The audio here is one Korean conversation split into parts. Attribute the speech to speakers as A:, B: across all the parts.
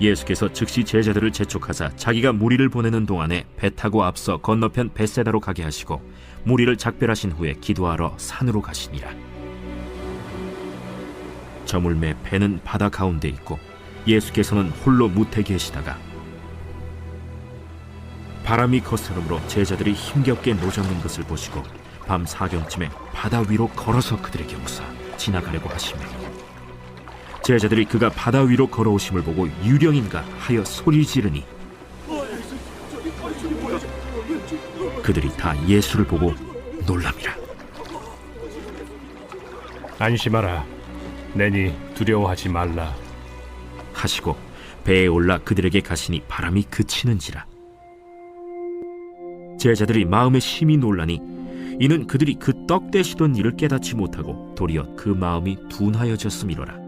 A: 예수께서 즉시 제자들을 재촉하사 자기가 무리를 보내는 동안에 배 타고 앞서 건너편 벳세다로 가게 하시고 무리를 작별하신 후에 기도하러 산으로 가시니라. 저물매 배는 바다 가운데 있고 예수께서는 홀로 무태 계시다가 바람이 거스름으로 제자들이 힘겹게 노젓는 것을 보시고 밤 사경쯤에 바다 위로 걸어서 그들에게 오사 지나가려고 하시며 제자들이 그가 바다 위로 걸어오심을 보고 유령인가 하여 소리 지르니 그들이 다 예수를 보고 놀랍니다.
B: 안심하라. 내니 두려워하지 말라.
A: 하시고 배에 올라 그들에게 가시니 바람이 그치는지라 제자들이 마음에 심히 놀라니 이는 그들이 그떡 대시던 일을 깨닫지 못하고 도리어 그 마음이 둔하여졌음이로라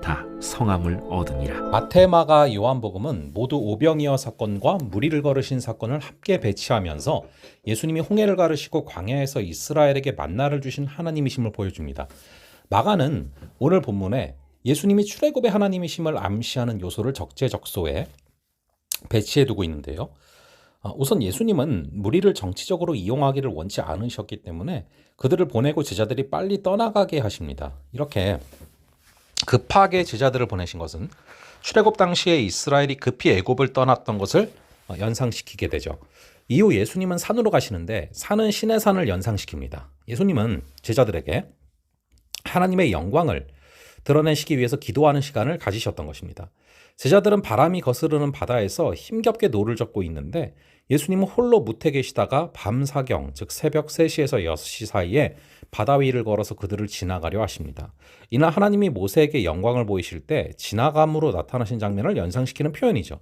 A: 다 성함을 얻으니라
C: 마태, 마가, 요한복음은 모두 오병이어 사건과 무리를 걸으신 사건을 함께 배치하면서 예수님이 홍해를 가르시고 광야에서 이스라엘에게 만나를 주신 하나님이심을 보여줍니다. 마가는 오늘 본문에 예수님이 출애굽의 하나님이심을 암시하는 요소를 적재적소에 배치해 두고 있는데요. 아, 우선 예수님은 무리를 정치적으로 이용하기를 원치 않으셨기 때문에 그들을 보내고 제자들이 빨리 떠나가게 하십니다. 이렇게 급하게 제자들을 보내신 것은 출애굽 당시에 이스라엘이 급히 애굽을 떠났던 것을 어, 연상시키게 되죠. 이후 예수님은 산으로 가시는데 산은 신의 산을 연상시킵니다. 예수님은 제자들에게 하나님의 영광을 드러내시기 위해서 기도하는 시간을 가지셨던 것입니다. 제자들은 바람이 거스르는 바다에서 힘겹게 노를 젓고 있는데 예수님은 홀로 무태 계시다가 밤 사경, 즉 새벽 3시에서 6시 사이에 바다 위를 걸어서 그들을 지나가려 하십니다. 이날 하나님이 모세에게 영광을 보이실 때 지나감으로 나타나신 장면을 연상시키는 표현이죠.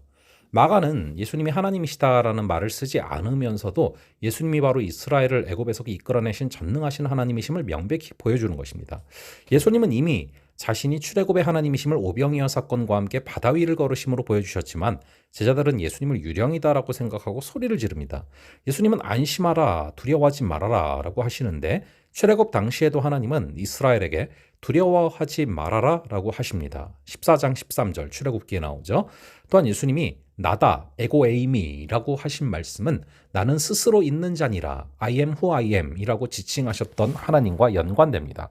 C: 마가는 예수님이 하나님이시다라는 말을 쓰지 않으면서도 예수님이 바로 이스라엘을 애굽에서 이끌어내신 전능하신 하나님이심을 명백히 보여주는 것입니다. 예수님은 이미 자신이 출애굽의 하나님이심을 오병이어 사건과 함께 바다 위를 걸으심으로 보여주셨지만 제자들은 예수님을 유령이다라고 생각하고 소리를 지릅니다. 예수님은 안심하라 두려워하지 말아라라고 하시는데 출애굽 당시에도 하나님은 이스라엘에게 두려워하지 말아라 라고 하십니다. 14장 13절 출애굽기에 나오죠. 또한 예수님이 나다 에고에이미라고 하신 말씀은 나는 스스로 있는 자니라 I am who I am 이라고 지칭하셨던 하나님과 연관됩니다.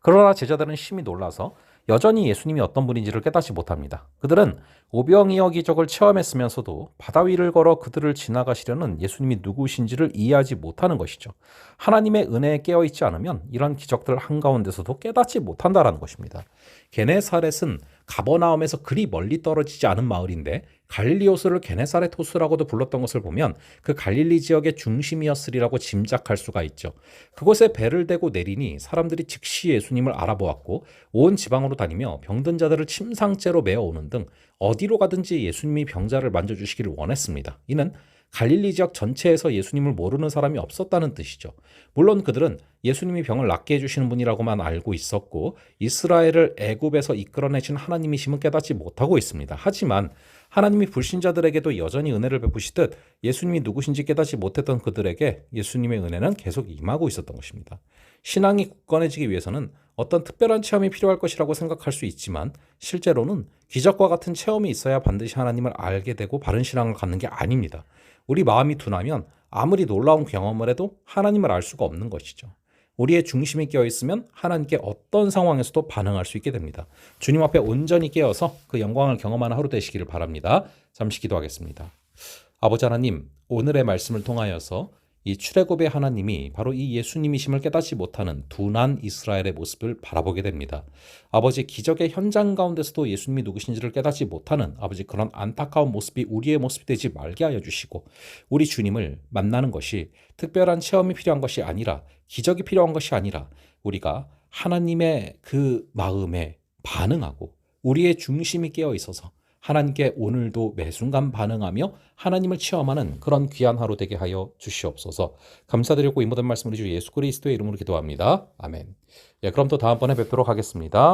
C: 그러나 제자들은 심히 놀라서 여전히 예수님이 어떤 분인지를 깨닫지 못합니다. 그들은 오병이어 기적을 체험했으면서도 바다 위를 걸어 그들을 지나가시려는 예수님이 누구신지를 이해하지 못하는 것이죠. 하나님의 은혜에 깨어 있지 않으면 이런 기적들 한가운데서도 깨닫지 못한다라는 것입니다. 게네사렛은 가버나움에서 그리 멀리 떨어지지 않은 마을인데 갈릴리 호수를 게네사렛 호수라고도 불렀던 것을 보면 그 갈릴리 지역의 중심이었으리라고 짐작할 수가 있죠. 그곳에 배를 대고 내리니 사람들이 즉시 예수님을 알아보았고 온 지방으로 다니며 병든 자들을 침상째로 메어 오는 등 어디로 가든지 예수님이 병자를 만져주시기를 원했습니다. 이는 갈릴리 지역 전체에서 예수님을 모르는 사람이 없었다는 뜻이죠. 물론 그들은 예수님이 병을 낫게 해주시는 분이라고만 알고 있었고 이스라엘을 애굽에서 이끌어내신 하나님이심은 깨닫지 못하고 있습니다. 하지만 하나님이 불신자들에게도 여전히 은혜를 베푸시듯 예수님이 누구신지 깨닫지 못했던 그들에게 예수님의 은혜는 계속 임하고 있었던 것입니다. 신앙이 굳건해지기 위해서는 어떤 특별한 체험이 필요할 것이라고 생각할 수 있지만 실제로는 기적과 같은 체험이 있어야 반드시 하나님을 알게 되고 바른 신앙을 갖는 게 아닙니다. 우리 마음이 둔하면 아무리 놀라운 경험을 해도 하나님을 알 수가 없는 것이죠. 우리의 중심이 깨어 있으면 하나님께 어떤 상황에서도 반응할 수 있게 됩니다. 주님 앞에 온전히 깨어서 그 영광을 경험하는 하루 되시기를 바랍니다. 잠시 기도하겠습니다. 아버지 하나님, 오늘의 말씀을 통하여서 이 출애굽의 하나님이 바로 이 예수님이심을 깨닫지 못하는 둔한 이스라엘의 모습을 바라보게 됩니다. 아버지 기적의 현장 가운데서도 예수님이 누구신지를 깨닫지 못하는 아버지 그런 안타까운 모습이 우리의 모습이 되지 말게 하여 주시고 우리 주님을 만나는 것이 특별한 체험이 필요한 것이 아니라 기적이 필요한 것이 아니라 우리가 하나님의 그 마음에 반응하고 우리의 중심이 깨어 있어서 하나님께 오늘도 매 순간 반응하며 하나님을 체험하는 그런 귀한 하루 되게 하여 주시옵소서. 감사드리고 이 모든 말씀을 주 예수 그리스도의 이름으로 기도합니다. 아멘. 예, 그럼 또 다음번에 뵙도록 하겠습니다.